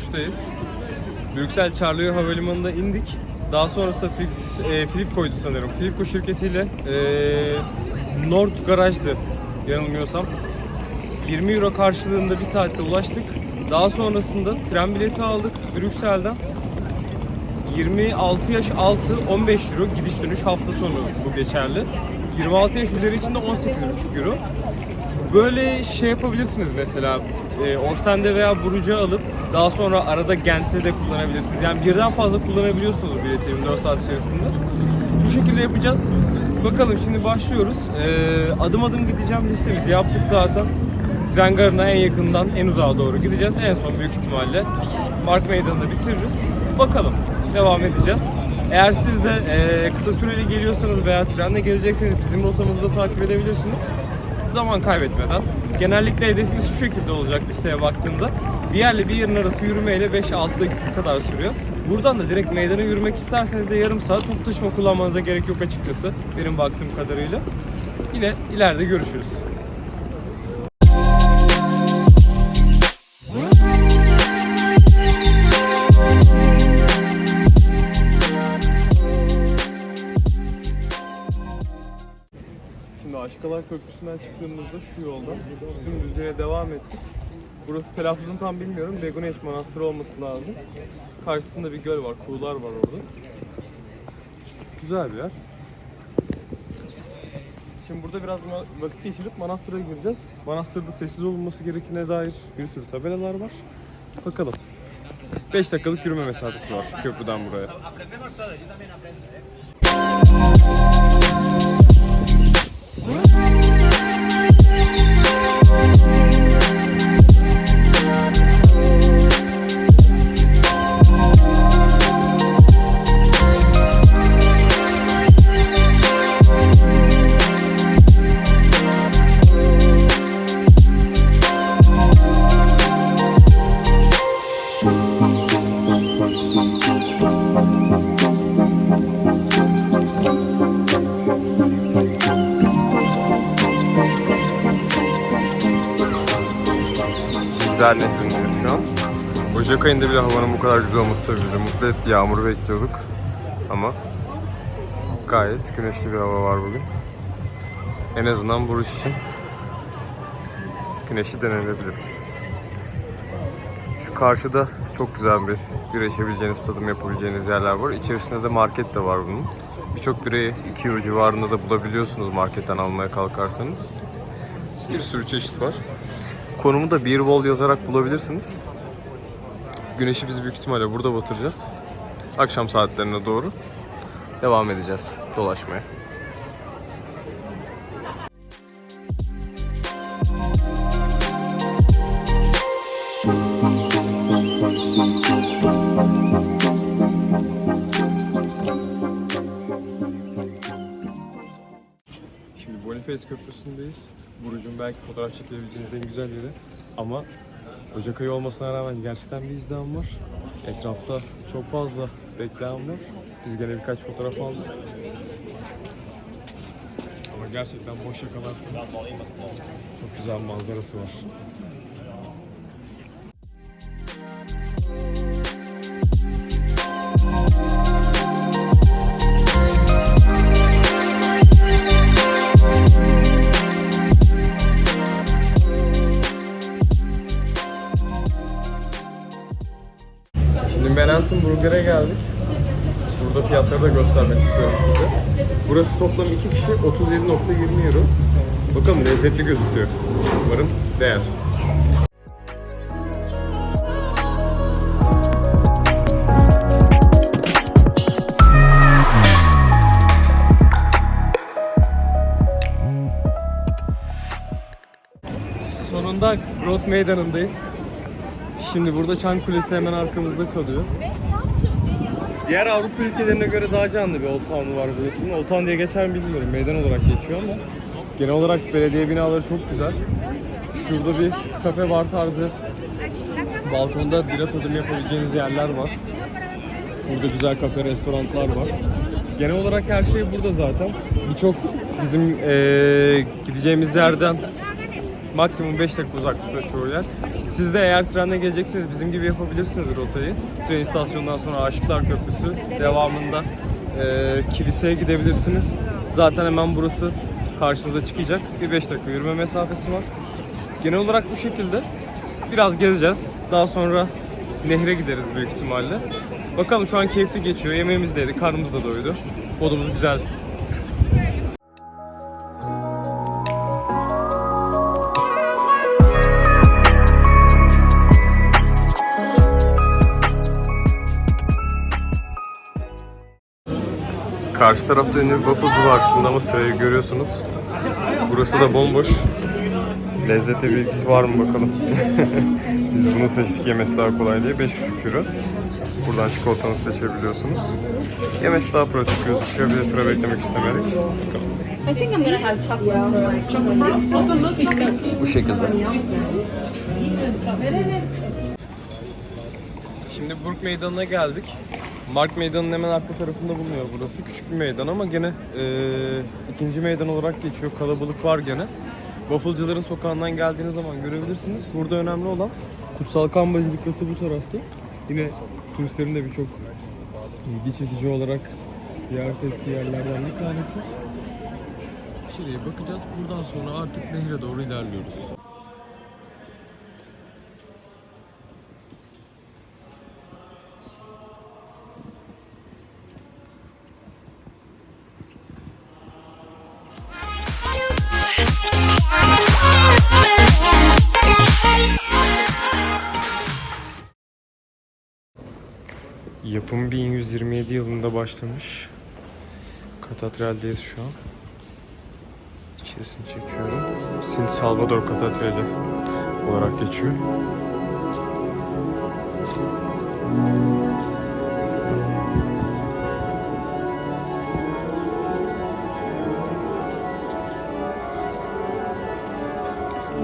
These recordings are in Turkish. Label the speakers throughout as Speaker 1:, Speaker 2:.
Speaker 1: Bruges'tayız. Brüksel Charleroi Havalimanı'nda indik. Daha sonrasında Flix, e, Flipco'ydu sanırım. Flipco şirketiyle e, Nord Garaj'dı yanılmıyorsam. 20 euro karşılığında bir saatte ulaştık. Daha sonrasında tren bileti aldık Brüksel'den. 26 yaş altı 15 euro gidiş dönüş hafta sonu bu geçerli. 26 yaş üzeri için de 18,5 euro. Böyle şey yapabilirsiniz mesela e, Ostende veya Bruges'e alıp daha sonra arada Gent'e de kullanabilirsiniz. Yani birden fazla kullanabiliyorsunuz bileti 24 saat içerisinde. Bu şekilde yapacağız. Bakalım şimdi başlıyoruz. E, adım adım gideceğim listemizi yaptık zaten. Tren garına en yakından en uzağa doğru gideceğiz. En son büyük ihtimalle Mark Meydanı'nda bitiririz. Bakalım devam edeceğiz. Eğer siz de e, kısa süreli geliyorsanız veya trenle gelecekseniz bizim rotamızı da takip edebilirsiniz zaman kaybetmeden. Genellikle hedefimiz şu şekilde olacak listeye baktığımda. Bir yerle bir yerin arası yürümeyle 5-6 dakika kadar sürüyor. Buradan da direkt meydana yürümek isterseniz de yarım saat toplu taşıma kullanmanıza gerek yok açıkçası. Benim baktığım kadarıyla. Yine ileride görüşürüz. Şimdi Aşkalar Köprüsü'nden çıktığımızda şu yoldan dümdüzlüğe devam ettik. Burası telaffuzunu tam bilmiyorum. Beguneş Manastırı olması lazım. Karşısında bir göl var, kuğular var orada. Güzel bir yer. Şimdi burada biraz vakit geçirip manastıra gireceğiz. Manastırda sessiz olunması gerektiğine dair bir sürü tabelalar var. Bakalım. 5 dakikalık yürüme mesafesi var köprüden buraya. Güzel Ayında bile havanın bu kadar güzel olması tabii bizi mutlu etti. Yağmur bekliyorduk. Ama gayet güneşli bir hava var bugün. En azından bu iş için güneşi denenebilir. Şu karşıda çok güzel bir güreşebileceğiniz, tadım yapabileceğiniz yerler var. İçerisinde de market de var bunun. Birçok bireyi 2 euro civarında da bulabiliyorsunuz marketten almaya kalkarsanız. Bir sürü çeşit var. Konumu da bir wall yazarak bulabilirsiniz. Güneşi biz büyük ihtimalle burada batıracağız. Akşam saatlerine doğru devam edeceğiz dolaşmaya. Şimdi Boniface Köprüsü'ndeyiz. Burcu'nun belki fotoğraf çekebileceğiniz en güzel yeri. Ama Ocak ayı olmasına rağmen gerçekten bir izdiham var. Etrafta çok fazla bekleyen var. Biz gene birkaç fotoğraf aldık. Ama gerçekten boş yakalarsanız çok güzel manzarası var. Manhattan Burger'e geldik. Burada fiyatları da göstermek istiyorum size. Burası toplam 2 kişi 37.20 euro. Bakalım lezzetli gözüküyor. Umarım değer. Sonunda Grot Meydanı'ndayız. Şimdi burada Çan Kulesi hemen arkamızda kalıyor. Diğer Avrupa ülkelerine göre daha canlı bir Old Town'u var burasının. Old Town diye geçer mi bilmiyorum. Meydan olarak geçiyor ama genel olarak belediye binaları çok güzel. Şurada bir kafe bar tarzı balkonda bira tadım yapabileceğiniz yerler var. Burada güzel kafe, restoranlar var. Genel olarak her şey burada zaten. Birçok bizim eee, gideceğimiz yerden maksimum 5 dakika uzaklıkta çoğu yer. Siz de eğer trenle gelecekseniz bizim gibi yapabilirsiniz rotayı. Tren istasyonundan sonra Aşıklar Köprüsü devamında e, kiliseye gidebilirsiniz. Zaten hemen burası karşınıza çıkacak. Bir 5 dakika yürüme mesafesi var. Genel olarak bu şekilde. Biraz gezeceğiz. Daha sonra nehre gideriz büyük ihtimalle. Bakalım şu an keyifli geçiyor. Yemeğimiz de yedik, karnımız da doydu. Bodumuz güzel. Karşı tarafta ünlü bir wafflecı var şimdi ama sırayı görüyorsunuz. Burası da bomboş. Lezzeti bilgisi var mı bakalım. Biz bunu seçtik yemesi daha kolay diye. 5,5 euro. Buradan çikolatanı seçebiliyorsunuz. Yemesi daha pratik gözüküyor. Bir de sıra beklemek istemedik. Bakalım.
Speaker 2: I think I'm gonna have chocolate. Chocolate mix. Also milk chocolate.
Speaker 1: Bu şekilde. Şimdi Burg Meydanı'na geldik. Mark Meydanı'nın hemen arka tarafında bulunuyor burası. Küçük bir meydan ama gene eee, ikinci meydan olarak geçiyor. Kalabalık var gene. Wafflecıların sokağından geldiğiniz zaman görebilirsiniz. Burada önemli olan Kutsal Kan Bazilikası bu tarafta. Yine turistlerin de birçok ilgi çekici olarak ziyaret ettiği yerlerden bir tanesi. Şuraya bakacağız. Buradan sonra artık nehre doğru ilerliyoruz. Yapım 1127 yılında başlamış. Katedraldeyiz şu an. İçerisini çekiyorum. Sin Salvador Katedrali olarak geçiyor.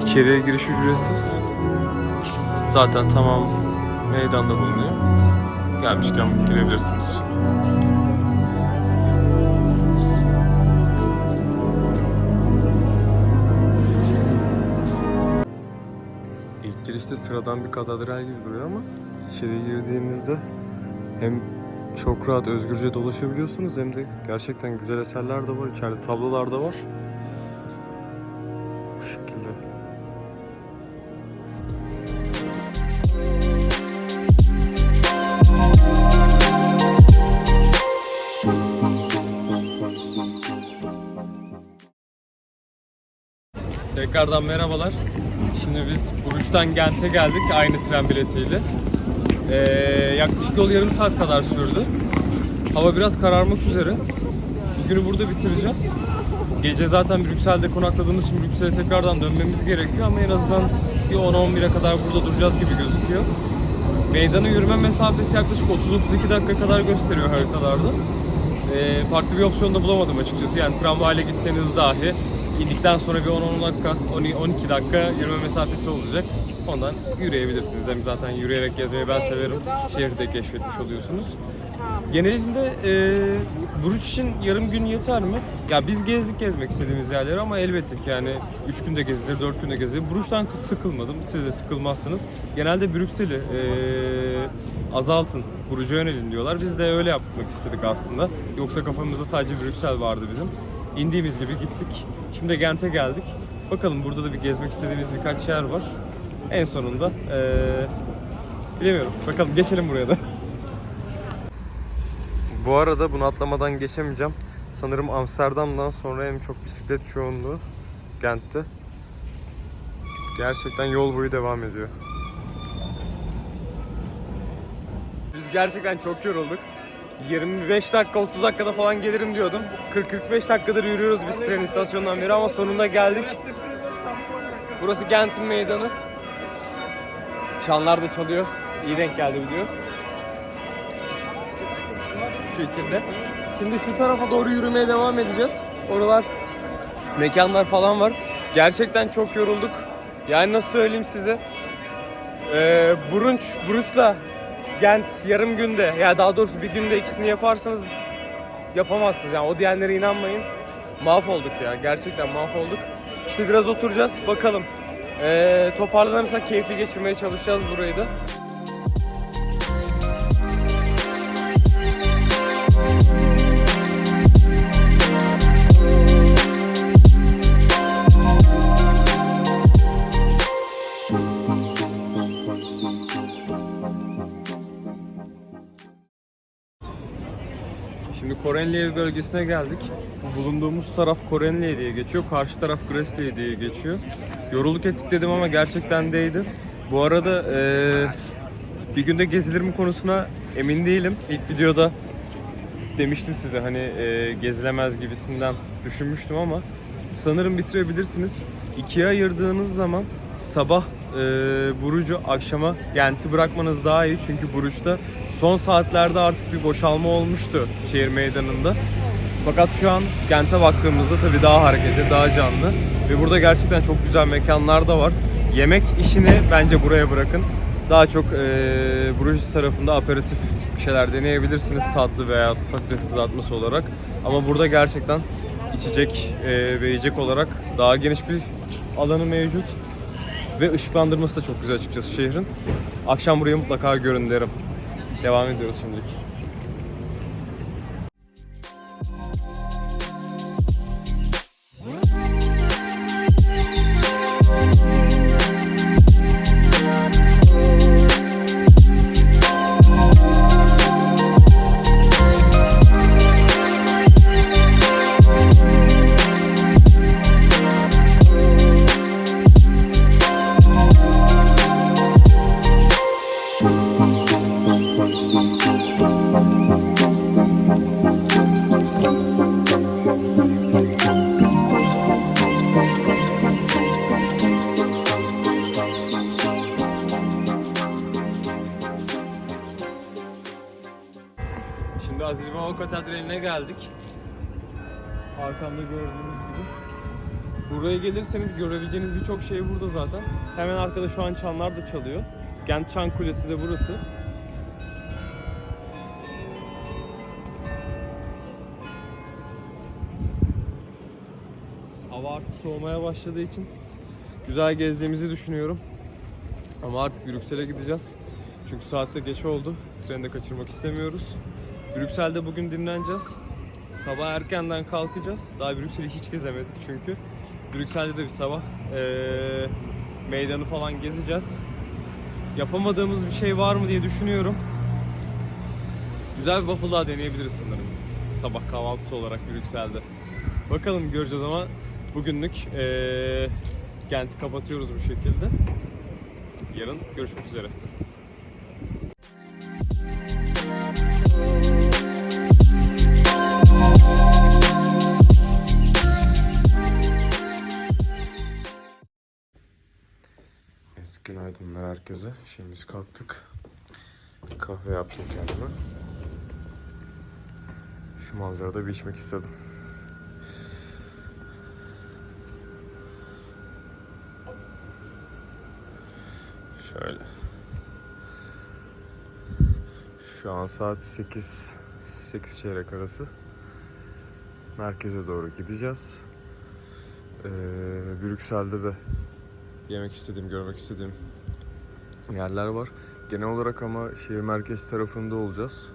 Speaker 1: İçeriye giriş ücretsiz. Zaten tamam meydanda bulunuyor. Gelmişken girebilirsiniz. İlk girişte sıradan bir katedral gibi duruyor ama içeri girdiğinizde hem çok rahat özgürce dolaşabiliyorsunuz hem de gerçekten güzel eserler de var. İçeride tablolar da var. Tekrardan merhabalar. Şimdi biz Buruş'tan Gent'e geldik aynı tren biletiyle. Ee, yaklaşık yol yarım saat kadar sürdü. Hava biraz kararmak üzere. Bugünü burada bitireceğiz. Gece zaten Brüksel'de konakladığımız için Brüksel'e tekrardan dönmemiz gerekiyor ama en azından bir 10-11'e kadar burada duracağız gibi gözüküyor. Meydanın yürüme mesafesi yaklaşık 30-32 dakika kadar gösteriyor haritalarda. Ee, farklı bir opsiyon da bulamadım açıkçası. Yani tramvayla gitseniz dahi indikten sonra bir 10-10 dakika, 12 dakika yürüme mesafesi olacak. Ondan yürüyebilirsiniz. Hem zaten yürüyerek gezmeyi ben severim. Şehri de keşfetmiş oluyorsunuz. Genelinde e, Buruç için yarım gün yeter mi? Ya biz gezdik gezmek istediğimiz yerleri ama elbette ki yani 3 günde gezilir, 4 günde gezilir. Buruç'tan sıkılmadım. Siz de sıkılmazsınız. Genelde Brüksel'i e, azaltın, Buruç'a yönelin diyorlar. Biz de öyle yapmak istedik aslında. Yoksa kafamızda sadece Brüksel vardı bizim. İndiğimiz gibi gittik. Şimdi Gent'e geldik. Bakalım burada da bir gezmek istediğimiz birkaç yer var. En sonunda eee bilemiyorum. Bakalım geçelim buraya da. Bu arada bunu atlamadan geçemeyeceğim. Sanırım Amsterdam'dan sonra en çok bisiklet yoğunluğu Gent'te. Gerçekten yol boyu devam ediyor. Biz gerçekten çok yorulduk. 25 dakika 30 dakikada falan gelirim diyordum. 40-45 dakikadır yürüyoruz biz tren istasyonundan beri ama sonunda geldik. Burası Gent'in meydanı. Çanlar da çalıyor. İyi denk geldi video. Şu şekilde. Şimdi şu tarafa doğru yürümeye devam edeceğiz. Oralar mekanlar falan var. Gerçekten çok yorulduk. Yani nasıl söyleyeyim size? Ee, Burunç, Buruç'la Gent yarım günde ya yani daha doğrusu bir günde ikisini yaparsanız yapamazsınız. Yani o diyenlere inanmayın. Mahvolduk ya. Gerçekten mahvolduk. İşte biraz oturacağız. Bakalım. Ee, toparlanırsak keyifli geçirmeye çalışacağız burayı da. Şimdi Korenliye bölgesine geldik. Bu bulunduğumuz taraf Korenliye diye geçiyor. Karşı taraf Gresliye diye geçiyor. Yorulduk ettik dedim ama gerçekten değdi. Bu arada eee, bir günde gezilir mi konusuna emin değilim. İlk videoda demiştim size hani eee, gezilemez gibisinden düşünmüştüm ama sanırım bitirebilirsiniz. İkiye ayırdığınız zaman sabah eee Burucu akşama Gent'i bırakmanız daha iyi çünkü Buruç'ta son saatlerde artık bir boşalma olmuştu şehir meydanında. Fakat şu an Gent'e baktığımızda tabii daha hareketli, daha canlı ve burada gerçekten çok güzel mekanlar da var. Yemek işini bence buraya bırakın. Daha çok eee Bruges tarafında aperatif bir şeyler deneyebilirsiniz tatlı veya patates kızartması olarak. Ama burada gerçekten içecek eee, ve yiyecek olarak daha geniş bir alanı mevcut. Ve ışıklandırması da çok güzel açıkçası şehrin. Akşam burayı mutlaka görün derim. Devam ediyoruz şimdilik. Şimdi Aziz Baba Katedrali'ne geldik. Arkamda gördüğünüz gibi. Buraya gelirseniz görebileceğiniz birçok şey burada zaten. Hemen arkada şu an çanlar da çalıyor. Gent Çan Kulesi de burası. Hava artık soğumaya başladığı için güzel gezdiğimizi düşünüyorum. Ama artık Brüksel'e gideceğiz. Çünkü saatte geç oldu. Treni de kaçırmak istemiyoruz. Brüksel'de bugün dinleneceğiz. Sabah erkenden kalkacağız. Daha Brüksel'i hiç gezemedik çünkü. Brüksel'de de bir sabah eee, meydanı falan gezeceğiz. Yapamadığımız bir şey var mı diye düşünüyorum. Güzel bir waffle daha deneyebiliriz sanırım. Sabah kahvaltısı olarak Brüksel'de. Bakalım göreceğiz ama bugünlük eee Gent'i kapatıyoruz bu şekilde. Yarın görüşmek üzere. Günaydınlar herkese. Şimdi biz kalktık. Kahve yaptım kendime. Şu manzarada bir içmek istedim. Şöyle. Şu an saat 8 8 çeyrek arası. Merkeze doğru gideceğiz. Ee, Brüksel'de de yemek istediğim, görmek istediğim yerler var. Genel olarak ama şehir merkezi tarafında olacağız.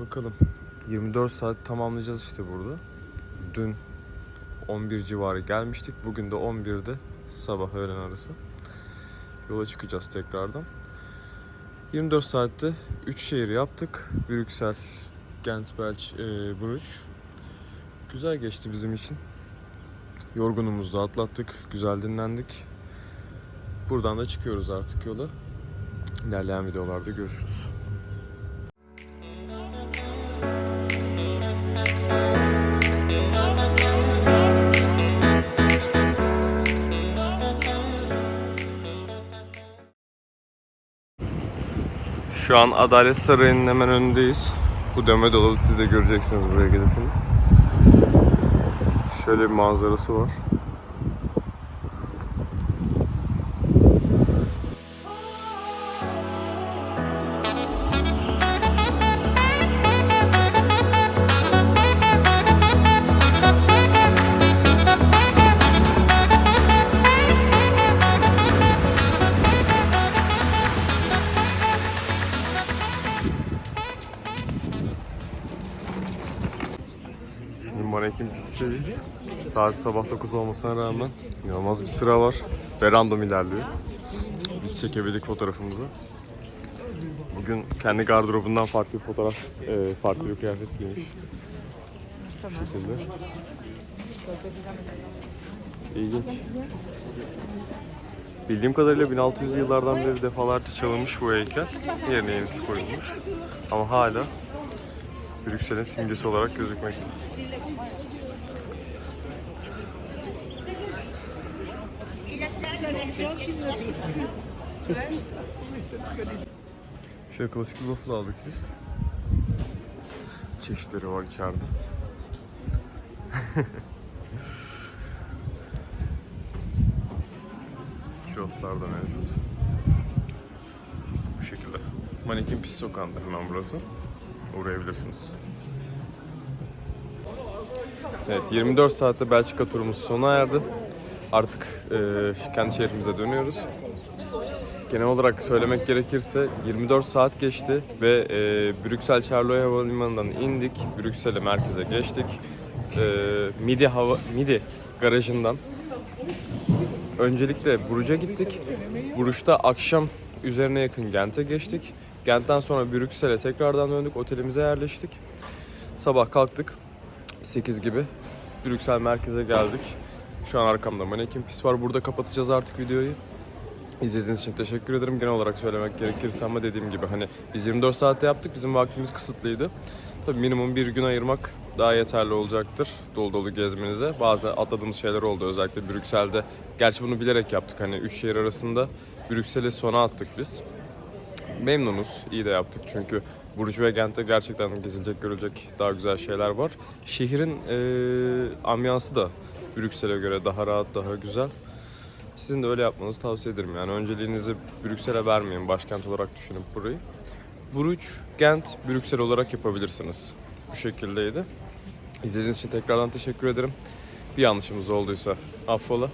Speaker 1: Bakalım. 24 saat tamamlayacağız işte burada. Dün 11 civarı gelmiştik. Bugün de 11'de sabah öğlen arası. Yola çıkacağız tekrardan. 24 saatte 3 şehir yaptık. Brüksel, Gent, Belç, e, Bruges. Güzel geçti bizim için. Yorgunumuzu da atlattık. Güzel dinlendik. Buradan da çıkıyoruz artık yola. İlerleyen videolarda görüşürüz. Şu an Adalet Sarayı'nın hemen önündeyiz. Bu dönme dolabı siz de göreceksiniz buraya gelirseniz. Şöyle bir manzarası var.
Speaker 3: Pistteyiz. Saat sabah 9 olmasına rağmen inanılmaz bir sıra var. Ve random ilerliyor. Biz çekebildik fotoğrafımızı. Bugün kendi gardırobundan farklı bir fotoğraf, e, farklı bir kıyafet giymiş. Şekilde. İlginç. Bildiğim kadarıyla 1600'lü yıllardan beri defalarca çalınmış bu heykel. Yerine yenisi koyulmuş. Ama hala Brüksel'in simgesi olarak gözükmekte. Şöyle klasik bir waffle aldık biz. Çeşitleri var içeride. Churroslar da mevcut. Bu şekilde. Manekin Pis Sokağı'nda hemen burası. Uğrayabilirsiniz. Evet 24 saatte Belçika turumuz sona erdi. Artık e, kendi şehrimize dönüyoruz. Genel olarak söylemek gerekirse 24 saat geçti ve e, Brüksel Charleroi Havalimanı'ndan indik. Brüksel'e merkeze geçtik. E, Midi, hava, Midi garajından öncelikle Bruges'e gittik. Bruges'ta akşam üzerine yakın Gent'e geçtik. Gent'ten sonra Brüksel'e tekrardan döndük. Otelimize yerleştik. Sabah kalktık. 8 gibi Brüksel merkeze geldik. Şu an arkamda manekin pis var. Burada kapatacağız artık videoyu. İzlediğiniz için teşekkür ederim. Genel olarak söylemek gerekirse ama dediğim gibi hani biz 24 saatte yaptık. Bizim vaktimiz kısıtlıydı. Tabii minimum bir gün ayırmak daha yeterli olacaktır dolu dolu gezmenize. Bazı atladığımız şeyler oldu özellikle Brüksel'de. Gerçi bunu bilerek yaptık. Hani üç şehir arasında Brüksel'i sona attık biz. Memnunuz. iyi de yaptık çünkü Burcu ve Gent'te gerçekten gezilecek, görülecek daha güzel şeyler var. Şehrin eee ambiyansı da Brüksel'e göre daha rahat, daha güzel. Sizin de öyle yapmanızı tavsiye ederim. Yani önceliğinizi Brüksel'e vermeyin. Başkent olarak düşünüp burayı. Bruges, Gent, Brüksel olarak yapabilirsiniz. Bu şekildeydi. İzlediğiniz için tekrardan teşekkür ederim. Bir yanlışımız olduysa affola.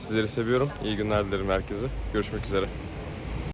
Speaker 3: Sizleri seviyorum. İyi günler dilerim herkese. Görüşmek üzere.